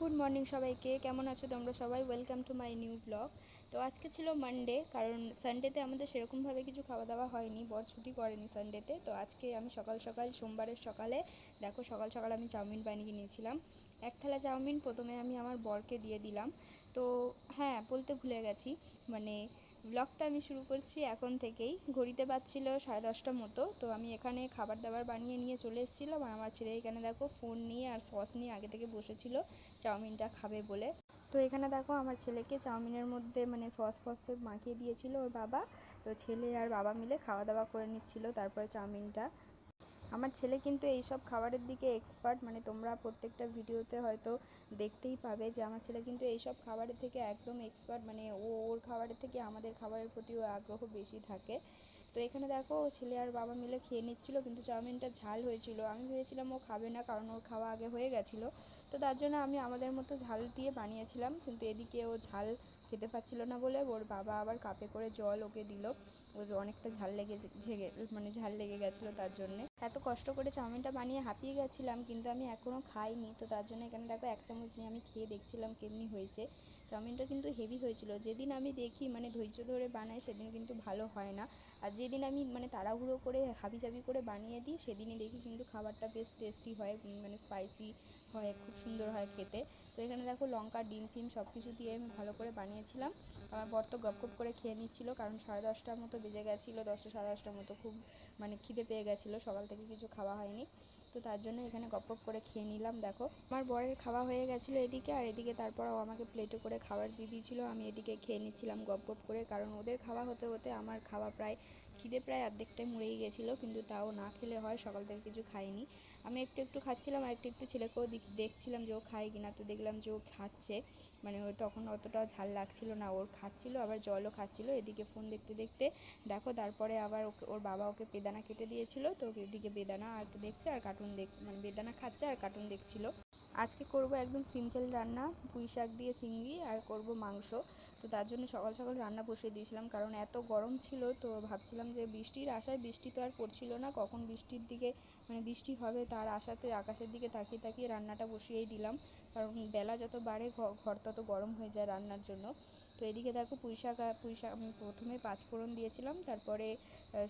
Good morning সবাইকে। কেমন আছো তোমরা সবাই? Welcome to my new blog তো আজকে ছিল মানডে কারণ সানডেতে আমাদের সেরকমভাবে কিছু খাওয়া দাওয়া হয়নি। বর ছুটি করেনি সানডেতে তো আজকে আমি সকাল সকাল, সোমবারের সকালে, দেখো সকাল সকাল আমি চাউমিন বানিয়ে নিয়েছিলাম। এক থালা চাউমিন প্রথমে আমি আমার বরকে দিয়ে দিলাম। তো হ্যাঁ বলতে ভুলে গেছি। মানে ব্লগটা আমি শুরু করছি এখন থেকেই। ঘড়িতে পাচ্ছিল সাড়ে দশটার মতো, তো আমি এখানে খাবার দাবার বানিয়ে নিয়ে চলে এসেছিলাম। আর আমার ছেলে এখানে দেখো ফোন নিয়ে আর সস নিয়ে আগে থেকে বসেছিল, চাউমিনটা খাবে বলে। তো এখানে দেখো আমার ছেলেকে চাউমিনের মধ্যে মানে সস ফস তো মাখিয়ে দিয়েছিল ওর বাবা। তো ছেলে আর বাবা মিলে খাওয়া দাওয়া করে নিচ্ছিল, তারপরে চাউমিনটা। আমার ছেলে কিন্তু এইসব খাবারের দিকে এক্সপার্ট মানে তোমরা প্রত্যেকটা ভিডিওতে হয়তো দেখতেই পাবে যে আমার ছেলে কিন্তু এইসব খাবারের থেকে একদম এক্সপার্ট মানে ও, ওর খাবারের থেকে আমাদের খাবারের প্রতি ও আগ্রহ বেশি থাকে। তো এখানে দেখো, ও ছেলে আর বাবা মিলে খেয়ে নিচ্ছিল, কিন্তু চাউমিনটা ঝাল হয়েছিল। আমি ভেবেছিলাম ও খাবে না, কারণ ওর খাওয়া আগে হয়ে গেছিল। তো তার জন্য আমি আমাদের মতো ঝাল দিয়ে বানিয়েছিলাম, কিন্তু এদিকে ও ঝাল খেতে পাচ্ছিল না বলে ওর বাবা আবার কাপে করে জল ওকে দিল। ওর অনেকটা ঝাল লেগে ঝেগে মানে ঝাল লেগে গেছিল তার জন্যে। এত কষ্ট করে চাউমিনটা বানিয়ে হাঁপিয়ে গেছিলাম, কিন্তু আমি এখনও খাইনি। তো তার জন্য এখানে দেখো এক চামচ নিয়ে আমি খেয়ে দেখছিলাম কেমনি হয়েছে। চাউমিনটা কিন্তু হেভি হয়েছিল। যেদিন আমি দেখি মানে ধৈর্য ধরে বানাই, সেদিন কিন্তু ভালো হয় না। আর যেদিন আমি মানে তাড়াহুড়ো করে হাবিজাবি করে বানিয়ে দিই, সেদিনই দেখি কিন্তু খাবারটা বেশ টেস্টি হয় মানে স্পাইসি হয়, খুব সুন্দর হয় খেতে। তো এখানে দেখো লঙ্কা, ডিম, ফিম সব কিছু দিয়ে আমি ভালো করে বানিয়েছিলাম। আমার বর তো গপ গপ করে খেয়ে নিচ্ছিলো, কারণ সাড়ে দশটার মতো বেজে গেছিল, দশটা সাড়ে দশটার মতো খুব মানে খিদে পেয়ে গেছিল, সকাল থেকে কিছু খাওয়া হয়নি। তো তার জন্য এখানে গপ গপ করে খেয়ে নিলাম, দেখো। আমার বরের খাওয়া হয়ে গেছিল এদিকে, আর এদিকে তারপর ও আমাকে প্লেটে করে খাবার দিয়ে দিয়েছিলো, আমি এদিকে খেয়ে নিচ্ছিলাম গপ গপ করে, কারণ ওদের খাওয়া হতে হতে আমার খাওয়া প্রায় খিদে প্রায় অর্ধেকটাই মরেই গেছিল, কিন্তু তাও না খেলে হয়, সকাল থেকে কিছু খাইনি। আমি একটু একটু খাচ্ছিলাম, আর একটু একটু ছেলেকেও দেখছিলাম যে ও খায় কিনা, তো দেখলাম যে ও খাচ্ছে। মানে ওর তখন অতটা ঝাল লাগছিল না, ওর খাচ্ছিল, আবার জলও খাচ্ছিল, এদিকে ফোন দেখতে দেখতে দেখো তারপরে আবার ওকে, ওর বাবা ওকে বেদানা কেটে দিয়েছিল, তো এদিকে বেদানা আর দেখছে আর কার্টুন দেখছে মানে বেদানা খাচ্ছে আর কার্টুন দেখছিল। আজকে করব একদম সিম্পল রান্না, পুঁই শাক দিয়ে চিংড়ি আর করব মাংস। তো তার জন্য সকাল সকাল রান্না বসিয়ে দিয়েছিলাম, কারণ এত গরম ছিল, তো ভাবছিলাম যে বৃষ্টির আশায় বৃষ্টি তো আর পড়ছিল না, কখন বৃষ্টির দিকে মানে বৃষ্টি হবে তার আশাতে আকাশের দিকে তাকিয়ে তাকিয়ে রান্নাটা বসিয়েই দিলাম। কারণ বেলা যত বাড়ে ঘর তত গরম হয়ে যায় রান্নার জন্য। তো এদিকে দেখো পুঁই শাক পুঁই শাক, আমি প্রথমে পাঁচফোড়ন দিয়েছিলাম, তারপরে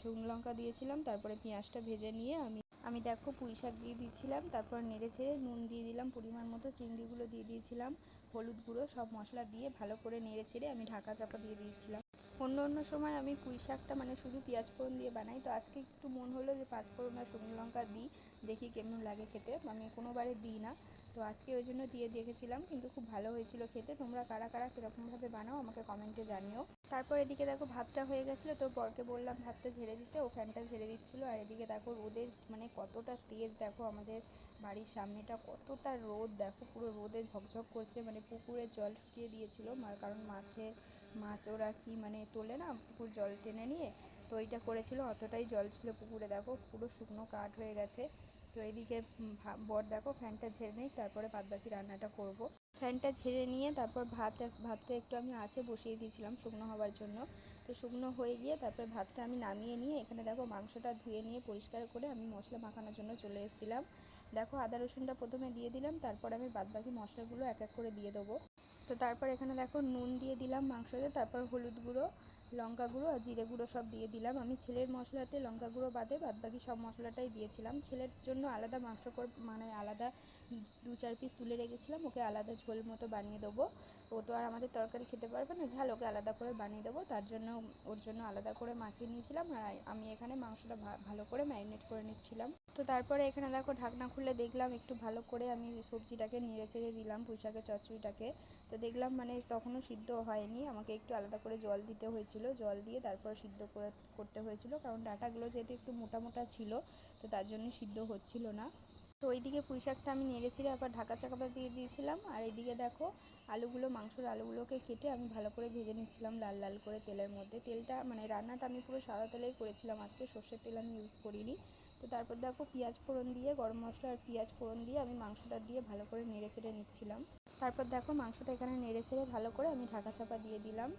শুকনো লঙ্কা দিয়েছিলাম, তারপরে পেঁয়াজটা ভেজে নিয়ে আমি আমি দেখো পুঁই শাক দিয়ে দিয়েছিলাম তারপর নেড়ে ছেড়ে নুন দিয়ে দিলাম, পরিমাণ মতো চিংড়িগুলো দিয়ে দিয়েছিলাম, হলুদ গুঁড়ো, সব মশলা দিয়ে ভালো করে নেড়ে ছেড়ে আমি ঢাকা চাপা দিয়ে দিয়েছিলাম। অন্য অন্য সময় আমি পুঁই শাকটা মানে শুধু পেঁয়াজ ফোড়ন দিয়ে বানাই, তো আজকে একটু মন হলো যে পাঁচ ফোড়ন আর শুকনো লঙ্কা দিই, দেখি কেমন লাগে খেতে আমি কোনোবারে দিই না। তো আজকে ওই জন্য দিয়ে দেখেছিলাম, কিন্তু খুব ভালো হয়েছিল খেতে। তোমরা কারা কারা কীরকমভাবে বানাও আমাকে কমেন্টে জানিও। তারপর এদিকে দেখো ভাতটা হয়ে গেছিল, তো বরকে বললাম ভাতটা ঝেড়ে দিতে, ও ফ্যানটা ঝেড়ে দিচ্ছিল। আর এদিকে দেখো রোদের মানে কতটা তেজ, দেখো আমাদের বাড়ির সামনেটা কতটা রোদ, দেখো পুরো রোদে ঝকঝক করছে মানে পুকুরের জল শুকিয়ে দিয়েছিল। কারণ মাছের মাছ ওরা কি মানে তোলে না, পুকুর জল টেনে নিয়ে, তো ওইটা করেছিল। অতটাই জল ছিল পুকুরে, দেখো পুরো শুকনো কাঠ হয়ে গেছে। তো এদিকে বর দেখো ফ্যানটা ঝেড়ে নিই, তারপরে বাদবাকি রান্নাটা করব। ফ্যানটা ঝেড়ে নিয়ে তারপর ভাত ভাতটা একটু আমি আছে বসিয়ে দিয়েছিলাম শুকনো হওয়ার জন্য। তো শুকনো হয়ে গিয়ে তারপর ভাতটা আমি নামিয়ে নিয়ে এখানে দেখো মাংসটা ধুয়ে নিয়ে পরিষ্কার করে আমি মশলা মাখানোর জন্য চলে এসেছিলাম। দেখো আদা রসুনটা প্রথমে দিয়ে দিলাম, তারপর আমি বাদবাকি মশলাগুলো এক এক করে দিয়ে দেবো। তো তারপর এখানে দেখো নুন দিয়ে দিলাম মাংসতে, তারপর হলুদ গুঁড়ো লঙ্কা গুঁড়ো আর জিরে গুঁড়ো সব দিয়ে দিলাম। আমি ছেলের মশলাতে লঙ্কা গুঁড়ো বাদে বাদবাকি সব মশলাটাই দিয়েছিলাম। ছেলের জন্য আলাদা মাংস মানে আলাদা দু চার পিস তুলে রেখেছিলাম। ওকে আলাদা ঝোল মতো বানিয়ে দেবো। ও তো আর আমাদের তরকারি খেতে পারবে না। ঝাল, ওকে আলাদা করে বানিয়ে দেবো। তার জন্য ওর জন্য আলাদা করে মাখিয়ে নিয়েছিলাম আর আমি এখানে মাংসটা ভালো করে ম্যারিনেট করে নিচ্ছিলাম। তো তারপরে এখানে দেখো ঢাকনা খুলে দেখলাম, একটু ভালো করে আমি সবজিটাকে নেড়ে চেড়ে দিলাম, পুঁইশাকের চচ্চড়িটাকে। তো দেখলাম মানে তখনও সিদ্ধ হয়নি। আমাকে একটু আলাদা করে জল দিতে হয়েছিল। জল দিয়ে তারপর সিদ্ধ করে করতে হয়েছিল। কারণ ডাটাগুলো যেহেতু একটু মোটা মোটা ছিল, তো তার জন্য সিদ্ধ হচ্ছিল না। তো ওইদিকে পুঁই শাকটা আমি নেড়েছিলাম আবার ঢাকা চাকাটা দিয়ে দিয়েছিলাম। আর এইদিকে দেখো, আলুগুলো, মাংসর আলুগুলোকে কেটে আমি ভালো করে ভেজে নিচ্ছিলাম লাল লাল করে তেলের মধ্যে। তেলটা মানে রান্নাটা আমি পুরো সাদা তেলেই করেছিলাম। আজকে সর্ষের তেল আমি ইউজ করিনি। তো তারপর দেখো, পেঁয়াজ ফোড়ন দিয়ে, গরম মশলা আর পেঁয়াজ ফোড়ন দিয়ে আমি মাংসটা দিয়ে ভালো করে নেড়ে চেড়ে নিচ্ছিলাম। তারপর দেখো, মাংসটা এখানে নেড়ে চেড়ে ভালো করে আমি ঢাকা চাপা দিয়ে দিলাম।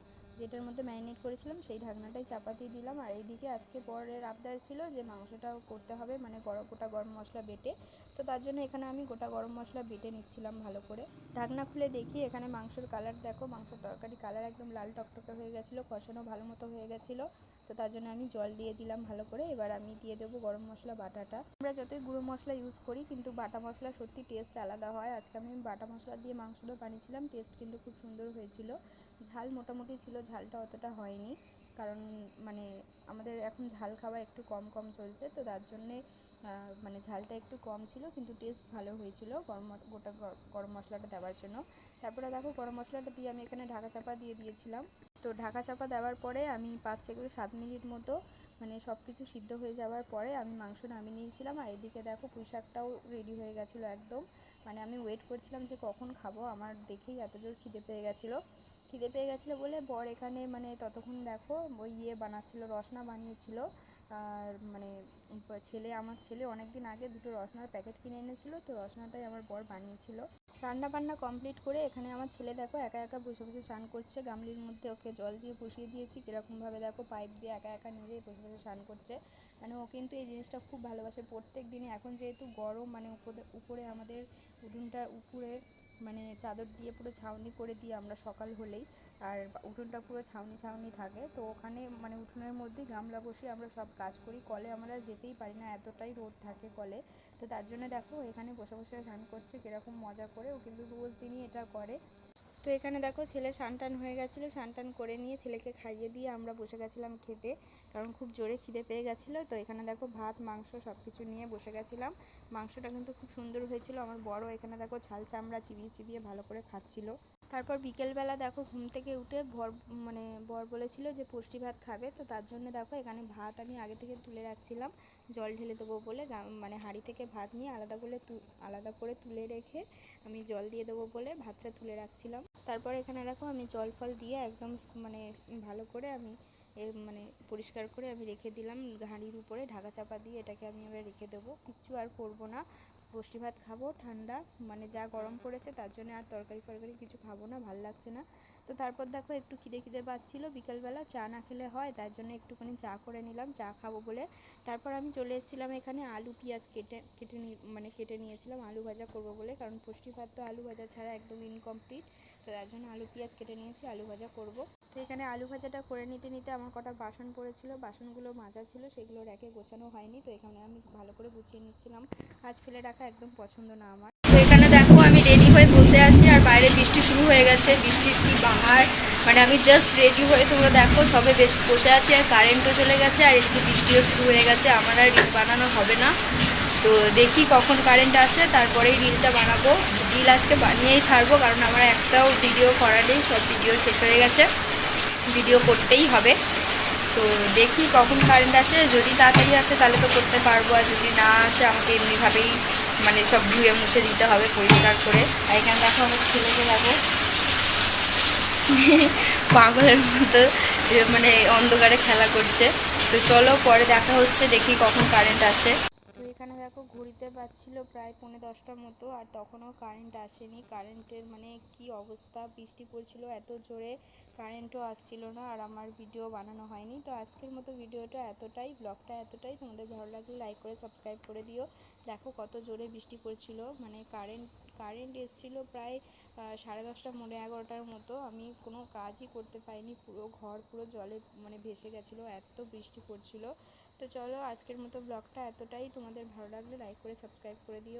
যেটার মধ্যে ম্যারিনেট করেছিলাম, সেই ঢাকনাটাই চাপা দিয়ে দিলাম। আর এইদিকে আজকে পরের আবদার ছিল যে মাংসটাও করতে হবে মানে গরম, গোটা গরম মশলা বেটে। তো তার জন্য এখানে আমি গোটা গরম মশলা বেটে নিচ্ছিলাম ভালো করে। ঢাকনা খুলে দেখি, এখানে মাংসর কালার দেখো, মাংসর তরকারি কালার একদম লাল টকটকে হয়ে গেছিল, কষানো ভালো মতো হয়ে গেছিল। তো তার জন্য আমি জল দিয়ে দিলাম ভালো করে। এবার আমি দিয়ে দেবো গরম মশলা বাটাটা। আমরা যতই গুঁড়ো মশলা ইউজ করি, কিন্তু বাটা মশলা সত্যি টেস্ট আলাদা হয়। আজকে আমি বাটা মশলা দিয়ে মাংসটা বানিয়েছিলাম টেস্ট কিন্তু খুব সুন্দর হয়েছিল। ঝাল মোটামুটি ছিল, ঝালটা অতটা হয়নি। কারণ মানে আমাদের এখন ঝাল খাওয়া একটু কম কম চলছে, তো তার জন্যে মানে ঝালটা একটু কম ছিল, কিন্তু টেস্ট ভালো হয়েছিল গরম গোটা গরম মশলাটা দেওয়ার জন্য। তারপরে দেখো গরম মশলাটা দিয়ে আমি এখানে ঢাকা চাপা দিয়ে দিয়েছিলাম। তো ঢাকা চাপা দেওয়ার পরে আমি পাঁচ থেকে সাত মিনিট মতো মানে সব কিছু সিদ্ধ হয়ে যাওয়ার পরে আমি মাংস নামিয়ে নিয়েছিলাম। আর এদিকে দেখো পুঁই শাকটাও রেডি হয়ে গেছিল একদম। মানে আমি ওয়েট করছিলাম যে কখন খাব, আমার দেখেই এত জোর খিদে পেয়ে গেছিল। খিদে পেয়ে গেছিল বলে বর এখানে মানে ততক্ষণ দেখো ওই ইয়ে বানাচ্ছিলো, রসনা বানিয়েছিল। আর মানে ছেলে, আমার ছেলে অনেক দিন আগে দুটো রসনার প্যাকেট কিনে এনেছিলো, তো রসনাটাই আমার বর বানিয়েছিল। রান্না বান্না কমপ্লিট করে এখানে আমার ছেলে দেখো একা একা বসে বসে স্নান করছে, গামলির মধ্যে ওকে জল দিয়ে বসিয়ে দিয়েছি কীরকমভাবে দেখো পাইপ দিয়ে একা একা নেড়ে বসে বসে স্নান করছে। মানে ও কিন্তু এই জিনিসটা খুব ভালোবাসে প্রত্যেক দিনই এখন যেহেতু গরম মানে উপরে উপরে আমাদের উঠোনটার উপরে মানে চাদর দিয়ে পুরো ছাউনি করে দিই আমরা সকাল হলেই। আর উঠোনটা পুরো ছাউনি ছাউনি থাকে। তো ওখানে মানে উঠোনের মধ্যেই গামলা বসে আমরা সব কাজ করি। কলে আমরা যেতেই পারি না, এতটাই রোদ থাকে কলে। তো তার জন্য দেখো, এখানে বসে বসে স্নান করছে, কীরকম মজা করে। ও কিন্তু রোজ দিনই এটা করে। তো এখানে দেখো ছেলে স্নান টান হয়ে গেছিল স্নান টান করে নিয়ে ছেলেকে খাইয়ে দিয়ে আমরা বসে গেছিলাম খেতে, কারণ খুব জোরে খিদে পেয়ে গেছিল। তো এখানে দেখো ভাত, মাংস সব কিছু নিয়ে বসে গেছিলাম। মাংসটা কিন্তু খুব সুন্দর হয়েছিল, আমার বড় এখানে দেখো ছাল চামড়া চিবিয়ে চিবিয়ে ভালো করে খাচ্ছিলো। তারপর বিকেলবেলা দেখো ঘুম থেকে উঠে ভর মানে বর বলেছিল যে পুষ্টি ভাত খাবে, তো তার জন্য দেখো এখানে ভাত আমি আগে থেকে তুলে রাখছিলাম। জল ঢেলে দেবো বলে মানে হাঁড়ি থেকে ভাত নিয়ে আলাদা করে আলাদা করে তুলে রেখে আমি জল দিয়ে দেবো বলে ভাতটা তুলে রাখছিলাম। তারপর এখানে দেখো আমি জল ফল দিয়ে একদম মানে ভালো করে আমি এ মানে পরিষ্কার করে আমি রেখে দিলাম। হাঁড়ির উপরে ঢাকা চাপা দিয়ে এটাকে আমি এবার রেখে দেবো। কিচ্ছু আর করব না। বসি ভাত খাব, ঠান্ডা মানে যা গরম পড়েছে তার জন্য আর তরকারি ফরকারি কিছু খাব না, ভালো লাগছে না। তো তারপর দেখো একটু খিদে খিদে পাচ্ছিলো, বিকালবেলা চা না খেলে হয়, তার জন্য একটুখানি চা করে নিলাম, চা খাব বলে। তারপর আমি চলে এসেছিলাম এখানে আলু পেঁয়াজ কেটে কেটে মানে কেটে নিয়েছিলাম, আলু ভাজা করব বলে, কারণ পুষ্টি ভাত তো আলু ভাজা ছাড়া একদম ইনকমপ্লিট তো তার জন্য আলু, পেঁয়াজ কেটে নিয়েছি, আলু ভাজা করব। তো এখানে আলু ভাজাটা করে নিতে নিতে আমার কটা বাসন পড়েছিল। বাসনগুলো মাজা ছিল সেগুলো র্যাকে গোছানো হয়নি, তো এখানে আমি ভালো করে গুছিয়ে নিচ্ছিলাম। কাজ ফেলে রাখা একদম পছন্দ না আমার। তো এখানে দেখো, আমি রেডি হয়ে বসে আছি, আর বাইরে বৃষ্টি শুরু হয়ে গেছে। বৃষ্টির কি বাহার। মানে আমি জাস্ট রেডি হয়ে তোমরা দেখো, সবে বেশ বসে আছি, আর কারেন্টও চলে গেছে, আর এদিকে বৃষ্টিও শুরু হয়ে গেছে। আমার আর বানানো হবে না। তো দেখি কখন কারেন্ট আসে, তারপরেই রিলটা বানাবো। রিল আজকে বানিয়েই ছাড়বো, কারণ আমার একটাও ভিডিও করা নেই, সব ভিডিও শেষ হয়ে গেছে। ভিডিও করতেই হবে। তো দেখি কখন কারেন্ট আসে, যদি তাড়াতাড়ি আসে তাহলে তো করতে পারব, আর যদি না আসে আমাকে এমনিভাবেই মানে সব ধুয়ে মুছে দিতে হবে পরিষ্কার করে। আর এখানে দেখো আমার ছেলেকে দেখো। পাগলের মতো মানে অন্ধকারে খেলা করছে। তো চলো পরে দেখা হচ্ছে, দেখি কখন কারেন্ট আসে। এখানে দেখো ঘড়িতে পাচ্ছিল প্রায় পৌনে দশটার মতো, আর তখনও কারেন্ট আসেনি। কারেন্টের মানে কি অবস্থা? বৃষ্টি পড়ছিল এত জোরে কারেন্টও আসছিল না, আর আমার ভিডিও বানানো হয়নি। তো আজকের মতো ভিডিওটা এতটাই ব্লগটা এতটাই। তোমাদের ভালো লাগলে লাইক করে সাবস্ক্রাইব করে দিও। দেখো কত জোরে বৃষ্টি পড়ছিল মানে কারেন্ট কারেন্ট এসেছিল প্রায় সাড়ে দশটা মনে এগারোটার মতো। আমি কোনো কাজই করতে পারিনি, পুরো ঘর পুরো জলে মানে ভেসে গেছিল, এত বৃষ্টি পড়ছিল। তো চলো আজকের মতো ব্লগটা এতটাই। তোমাদের ভালো লাগলে লাইক করে সাবস্ক্রাইব করে দিও।